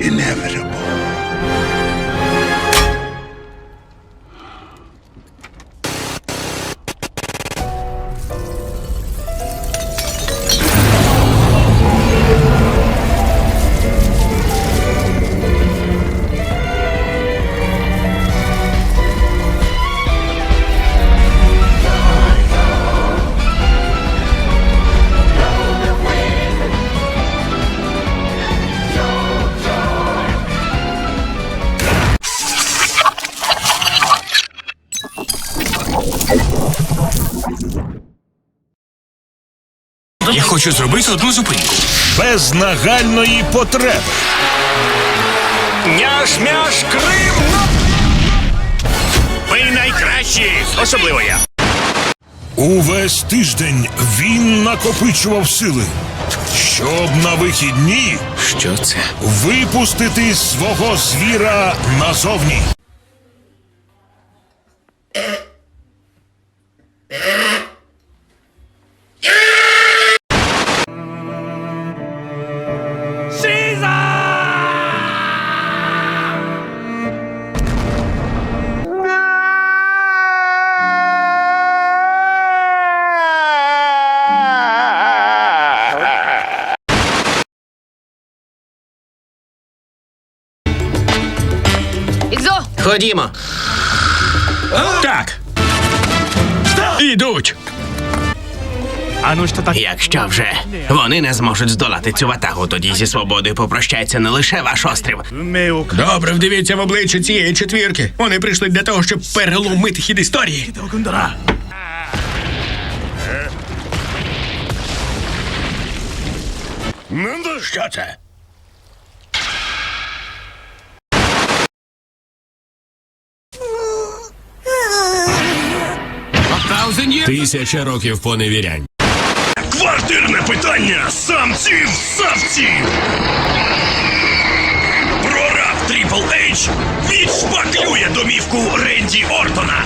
inevitable. Я хочу зробити одну зупинку. Без нагальної потреби. Няш-мяш Крим! Ви найкращі! Особливо я. Увесь тиждень він накопичував сили, щоб на вихідні Що це? випустити свого звіра назовні. Ходімо. Так. Ідуть. Якщо вже вони не зможуть здолати цю ватагу, тоді зі свободою попрощається не лише ваш острів. Добре, вдивіться в обличчя цієї четвірки. Вони прийшли для того, щоб переломити хід історії. Що це? Тисяча років поневірянь. Квартирне питання самців савців. Прораб Трипл Ейдж відшпаклює домівку Ренді Ортона.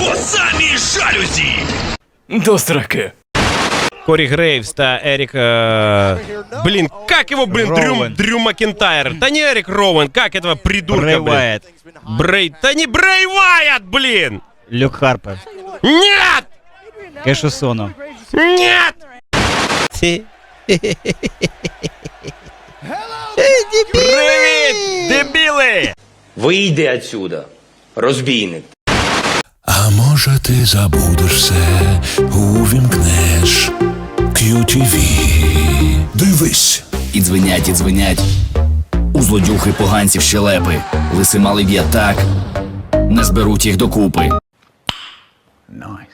Бо самі жалюзі. До сраки. Кори Грейвс та Эрик... э, Блин, как его, блин, Дрю, Роуэн. Дрю Макентайр? Да не Эрик Роуэн, как этого придурка, Брэй блин? Уайт. Брей... Да не Брей Уайт, блин! Люк Харпер. Нет! Кешу Соно. Нет! Привіт, дебіли! Вийди отсюда, розбійник. А може ти забудеш все, увімкнеш QTV. Дивись. І дзвенять, і дзвенять. У злодюхи поганців щелепи. Лиси мали так. Не зберуть їх докупи. nine.